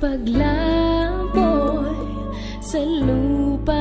paglaboy sa lupa.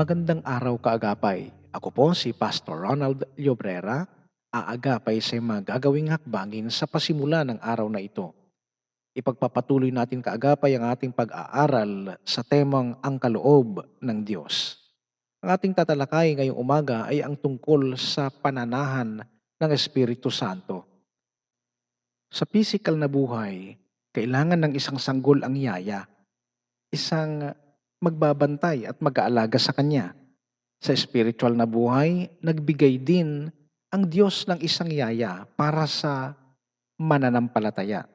Magandang araw kaagapay. Ako po si Pastor Ronald Llobrera, aagapay sa mga gagawing hakbangin sa pasimula ng araw na ito. Ipagpapatuloy natin kaagapay ang ating pag-aaral sa temang ang kaloob ng Diyos. Ang ating tatalakay ngayong umaga ay ang tungkol sa pananahan ng Espiritu Santo. Sa physical na buhay, kailangan ng isang sanggol ang yaya, isang magbabantay at mag-aalaga sa kanya. Sa spiritual na buhay, nagbigay din ang Diyos ng isang yaya para sa mananampalataya.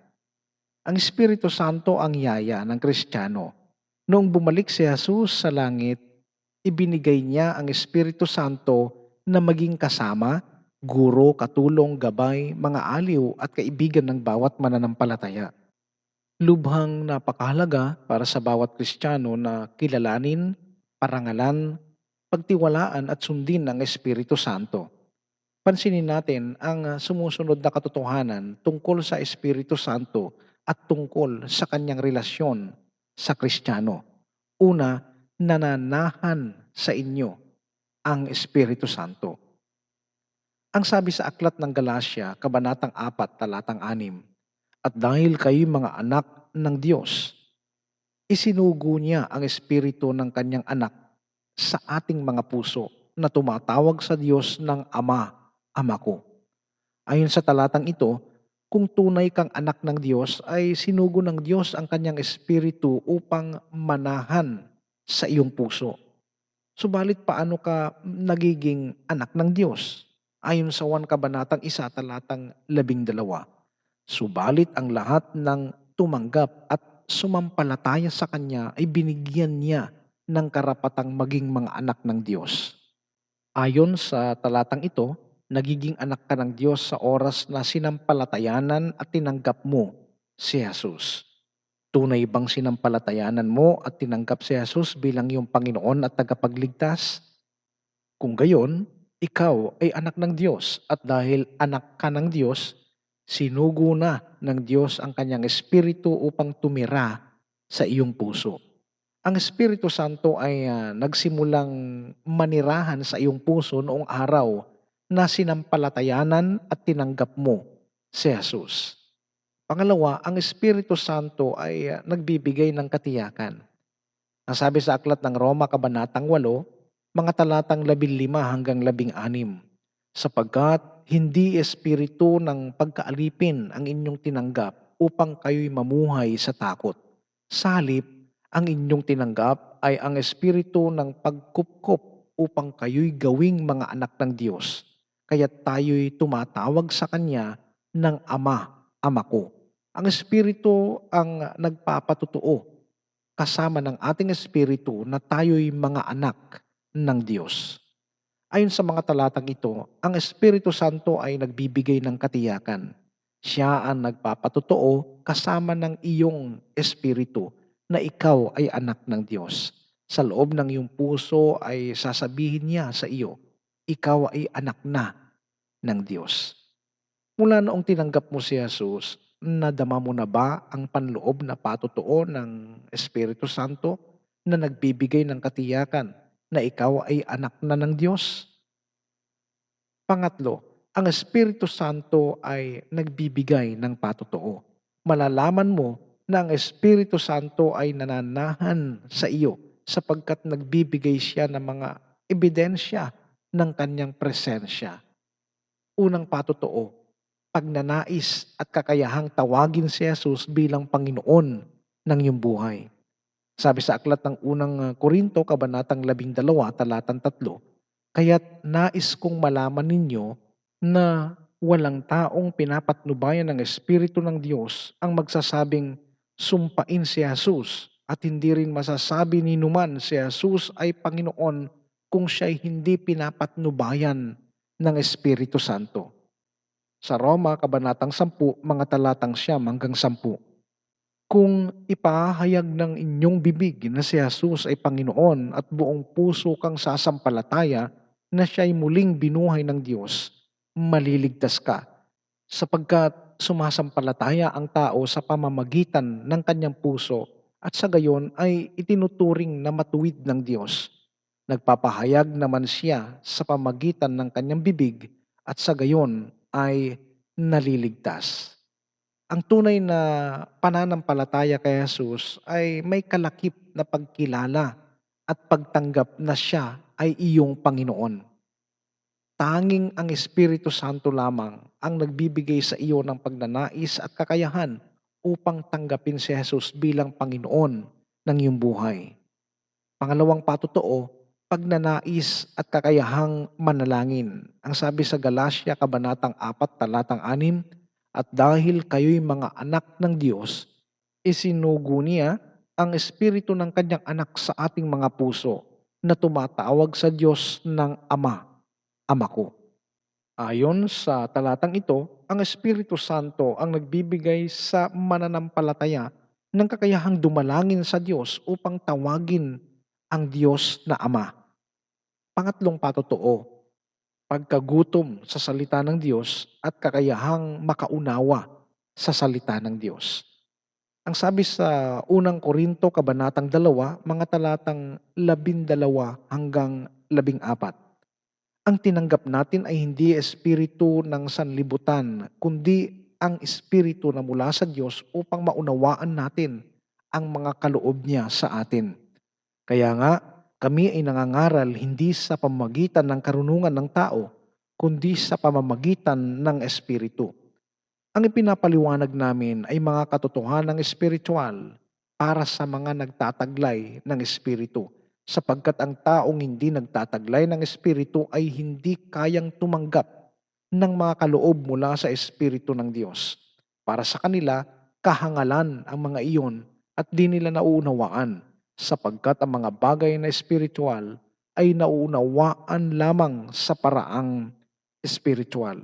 Ang Espiritu Santo ang yaya ng Kristiyano. Noong bumalik si Jesus sa langit, ibinigay niya ang Espiritu Santo na maging kasama, guro, katulong, gabay, mga aliw at kaibigan ng bawat mananampalataya. Lubhang napakahalaga para sa bawat Kristiyano na kilalanin, parangalan, pagtiwalaan at sundin ang Espiritu Santo. Pansinin natin ang sumusunod na katotohanan tungkol sa Espiritu Santo at tungkol sa kanyang relasyon sa Kristiyano. Una, nananahan sa inyo ang Espiritu Santo. Ang sabi sa aklat ng Galacia, Kabanatang 4, Talatang 6, At dahil kayo mga anak ng Diyos, isinugo niya ang Espiritu ng kanyang anak sa ating mga puso na tumatawag sa Diyos ng Ama, Ama ko. Ayon sa talatang ito, kung tunay kang anak ng Diyos ay sinugo ng Diyos ang kanyang espiritu upang manahan sa iyong puso. Subalit paano ka nagiging anak ng Diyos? Ayon sa 1 Kabanatang 1 talatang 12. Subalit ang lahat ng tumanggap at sumampalataya sa Kanya ay binigyan niya ng karapatang maging mga anak ng Diyos. Ayon sa talatang ito, nagiging anak ka ng Diyos sa oras na sinampalatayanan at tinanggap mo si Jesus. Tunay bang sinampalatayanan mo at tinanggap si Jesus bilang iyong Panginoon at tagapagligtas? Kung gayon, ikaw ay anak ng Diyos at dahil anak ka ng Diyos, sinugo na ng Diyos ang kanyang espiritu upang tumira sa iyong puso. Ang Espiritu Santo ay ah, nagsimulang manirahan sa iyong puso noong araw na sinampalatayanan at tinanggap mo si Jesus. Pangalawa, ang Espiritu Santo ay ah, nagbibigay ng katiyakan. Ang sabi sa aklat ng Roma, Kabanatang 8, mga talatang 15 hanggang 16, sapagkat hindi espiritu ng pagkaalipin ang inyong tinanggap upang kayo'y mamuhay sa takot. Sa halip, ang inyong tinanggap ay ang espiritu ng pagkupkop upang kayo'y gawing mga anak ng Diyos. Kaya tayo'y tumatawag sa Kanya ng Ama, Ama ko. Ang espiritu ang nagpapatutuo kasama ng ating espiritu na tayo'y mga anak ng Diyos. Ayon sa mga talatang ito, ang Espiritu Santo ay nagbibigay ng katiyakan. Siya ang nagpapatutuo kasama ng iyong espiritu na ikaw ay anak ng Diyos. Sa loob ng iyong puso ay sasabihin niya sa iyo, ikaw ay anak na ng Diyos. Mula noong tinanggap mo si Jesus, nadama mo na ba ang panloob na patutuo ng Espiritu Santo na nagbibigay ng katiyakan na ikaw ay anak na ng Diyos? Pangatlo, ang Espiritu Santo ay nagbibigay ng patutuo. Malalaman mo na ang Espiritu Santo ay nananahan sa iyo sapagkat nagbibigay siya ng mga ebidensya ng kanyang presensya. Unang patutuo, pagnanais at kakayahang tawagin si Jesus bilang Panginoon ng iyong buhay. Sabi sa aklat ng unang uh, Korinto, Kabanatang 12, talatang 3, Kaya't nais kong malaman ninyo na walang taong pinapatnubayan ng Espiritu ng Diyos ang magsasabing sumpain si Jesus at hindi rin masasabi ni numan si Jesus ay Panginoon kung siya'y hindi pinapatnubayan ng Espiritu Santo. Sa Roma, Kabanatang 10, mga talatang siyam hanggang 10. Kung ipahayag ng inyong bibig na si Jesus ay Panginoon at buong puso kang sasampalataya na siya'y muling binuhay ng Diyos, maliligtas ka. Sapagkat sumasampalataya ang tao sa pamamagitan ng kanyang puso at sa gayon ay itinuturing na matuwid ng Diyos. Nagpapahayag naman siya sa pamagitan ng kanyang bibig at sa gayon ay naliligtas. Ang tunay na pananampalataya kay Jesus ay may kalakip na pagkilala at pagtanggap na siya ay iyong Panginoon. Tanging ang Espiritu Santo lamang ang nagbibigay sa iyo ng pagnanais at kakayahan upang tanggapin si Jesus bilang Panginoon ng iyong buhay. Pangalawang patotoo, pagnanais at kakayahang manalangin. Ang sabi sa Galatia, Kabanatang 4, Talatang 6, At dahil kayo'y mga anak ng Diyos, isinugo niya ang Espiritu ng kanyang anak sa ating mga puso na tumatawag sa Diyos ng Ama, Ama ko. Ayon sa talatang ito, ang Espiritu Santo ang nagbibigay sa mananampalataya ng kakayahang dumalangin sa Diyos upang tawagin ang Diyos na Ama. Pangatlong patotoo, pagkagutom sa salita ng Diyos at kakayahang makaunawa sa salita ng Diyos. Ang sabi sa unang Korinto, Kabanatang 2, mga talatang 12 hanggang 14. Ang tinanggap natin ay hindi espiritu ng sanlibutan, kundi ang espiritu na mula sa Diyos upang maunawaan natin ang mga kaloob niya sa atin. Kaya nga, kami ay nangangaral hindi sa pamamagitan ng karunungan ng tao, kundi sa pamamagitan ng Espiritu. Ang ipinapaliwanag namin ay mga katotohanan espiritual para sa mga nagtataglay ng Espiritu, sapagkat ang taong hindi nagtataglay ng Espiritu ay hindi kayang tumanggap ng mga kaloob mula sa Espiritu ng Diyos. Para sa kanila, kahangalan ang mga iyon at di nila nauunawaan sapagkat ang mga bagay na espiritual ay nauunawaan lamang sa paraang espiritual.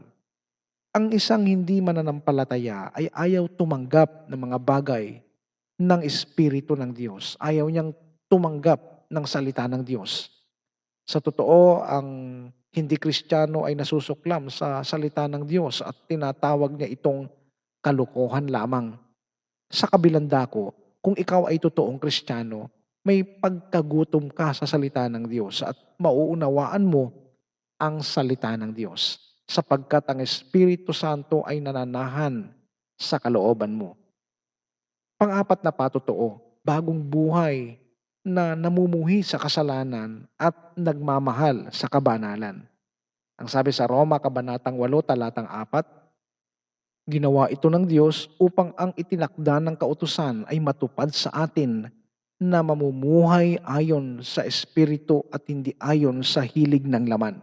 Ang isang hindi mananampalataya ay ayaw tumanggap ng mga bagay ng Espiritu ng Diyos. Ayaw niyang tumanggap ng salita ng Diyos. Sa totoo, ang hindi kristyano ay nasusuklam sa salita ng Diyos at tinatawag niya itong kalukuhan lamang. Sa kabilang dako, kung ikaw ay totoong kristyano, may pagkagutom ka sa salita ng Diyos at mauunawaan mo ang salita ng Diyos sapagkat ang Espiritu Santo ay nananahan sa kalooban mo. Pang-apat na patotoo, bagong buhay na namumuhi sa kasalanan at nagmamahal sa kabanalan. Ang sabi sa Roma, Kabanatang 8, Talatang 4, Ginawa ito ng Diyos upang ang itinakda ng kautusan ay matupad sa atin na mamumuhay ayon sa Espiritu at hindi ayon sa hilig ng laman.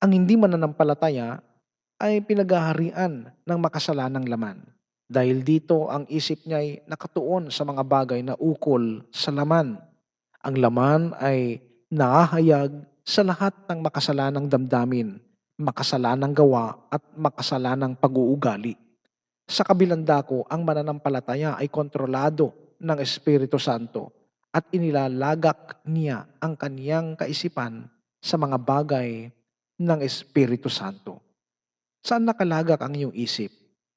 Ang hindi mananampalataya ay pinaghaharian ng makasalanang laman. Dahil dito ang isip niya ay nakatuon sa mga bagay na ukol sa laman. Ang laman ay nahahayag sa lahat ng makasalanang damdamin, makasalanang gawa at makasalanang pag-uugali. Sa kabilang dako, ang mananampalataya ay kontrolado ng Espiritu Santo at inilalagak niya ang kaniyang kaisipan sa mga bagay ng Espiritu Santo. Saan nakalagak ang iyong isip?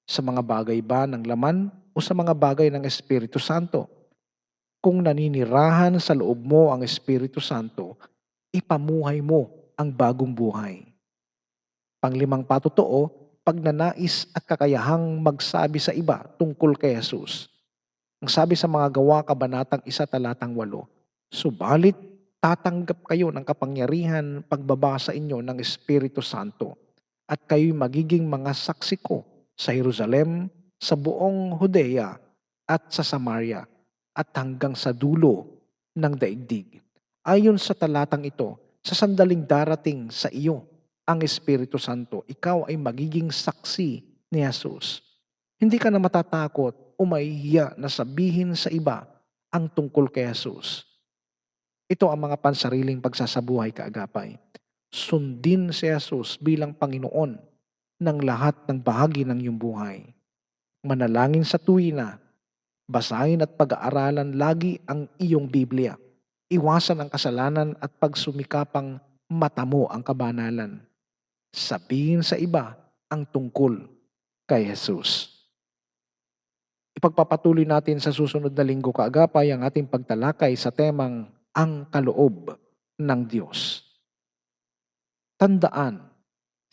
Sa mga bagay ba ng laman o sa mga bagay ng Espiritu Santo? Kung naninirahan sa loob mo ang Espiritu Santo, ipamuhay mo ang bagong buhay. Panglimang patotoo, pagnanais at kakayahang magsabi sa iba tungkol kay Jesus. Ang sabi sa mga gawa, kabanatang isa talatang walo, Subalit, tatanggap kayo ng kapangyarihan pagbaba sa inyo ng Espiritu Santo at kayo'y magiging mga saksi ko sa Jerusalem, sa buong Judea at sa Samaria at hanggang sa dulo ng daigdig. Ayon sa talatang ito, sa sandaling darating sa iyo ang Espiritu Santo, ikaw ay magiging saksi ni Jesus. Hindi ka na matatakot o mahihiya na sabihin sa iba ang tungkol kay Jesus. Ito ang mga pansariling pagsasabuhay kaagapay. Sundin si Jesus bilang Panginoon ng lahat ng bahagi ng iyong buhay. Manalangin sa tuwina, basahin at pag-aaralan lagi ang iyong Biblia. Iwasan ang kasalanan at pagsumikapang matamo ang kabanalan. Sabihin sa iba ang tungkol kay Jesus. Ipagpapatuloy natin sa susunod na linggo kaagapay ang ating pagtalakay sa temang ang kaloob ng Diyos. Tandaan,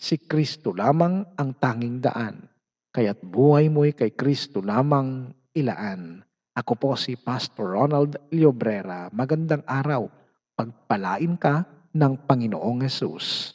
Si Kristo lamang ang tanging daan. Kaya't buhay mo'y kay Kristo lamang ilaan. Ako po si Pastor Ronald Llobrera. Magandang araw. Pagpalain ka ng Panginoong Yesus.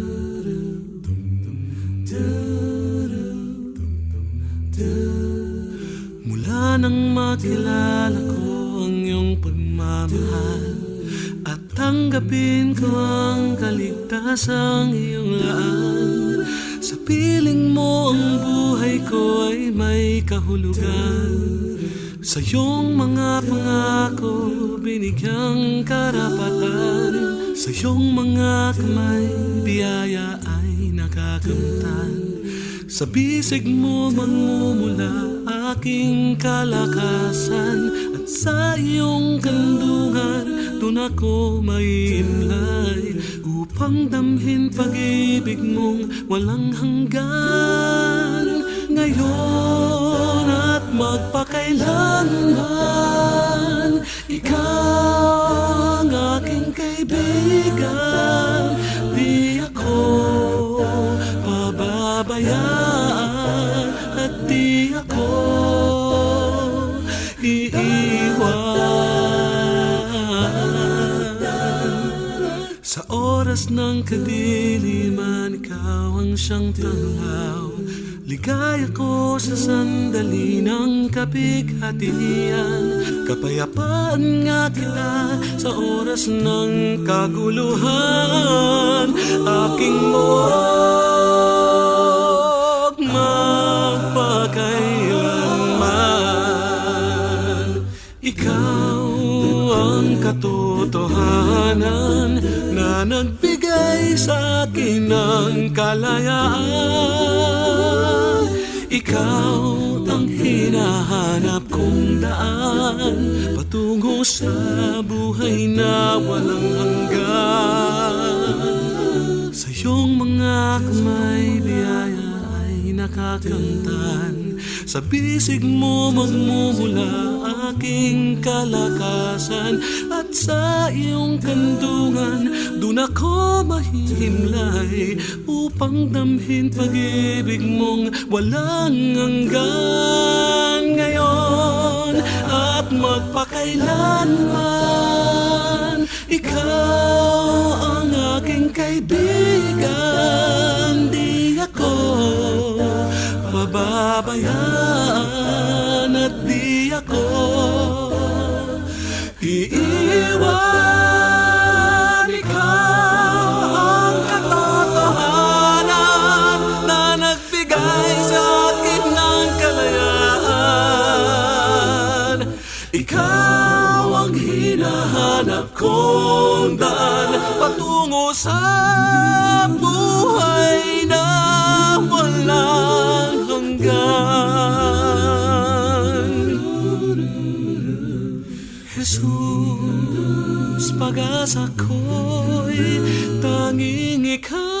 Mula nang makilala ko ang iyong pagmamahal At tanggapin ko ang kaligtasang iyong laan Sa piling mo ang buhay ko ay may kahulugan. Sa iyong mga pangako Binigyang karapatan. Sa iyong mga kamay Biyaya ay nakakamtan Sa bisig mo magmumula Aking kalakasan At sa iyong kandungan Doon ako maiimlay Upang damhin pag-ibig mong Walang hanggan. Ngayon at magpakailanman Ikaw ang aking kaibigan ng kadiliman Ikaw ang siyang tanglaw. Ligaya ko sa sandali ng kapighatian. Kapayapaan nga kita sa oras ng kaguluhan. Aking magpakailanman. Ikaw ang katotohanan na nagbigay sa akin ng kalayaan. Ikaw ang hinahanap kong daan patungo sa buhay na walang hanggan. Sa iyong mga kamay biyaya ay nakakamtan Sa bisig mo magmumula aking kalakasan At sa iyong kandungan Doon ako mahihimlay Upang damhin pag-ibig mong walang hanggan Ngayon. At magpakailanman Ikaw ang aking kaibigan. Di ako pababayaan daan Patungo sa buhay na walang hanggan. Jesus, pag-asa ko'y tanging ikaw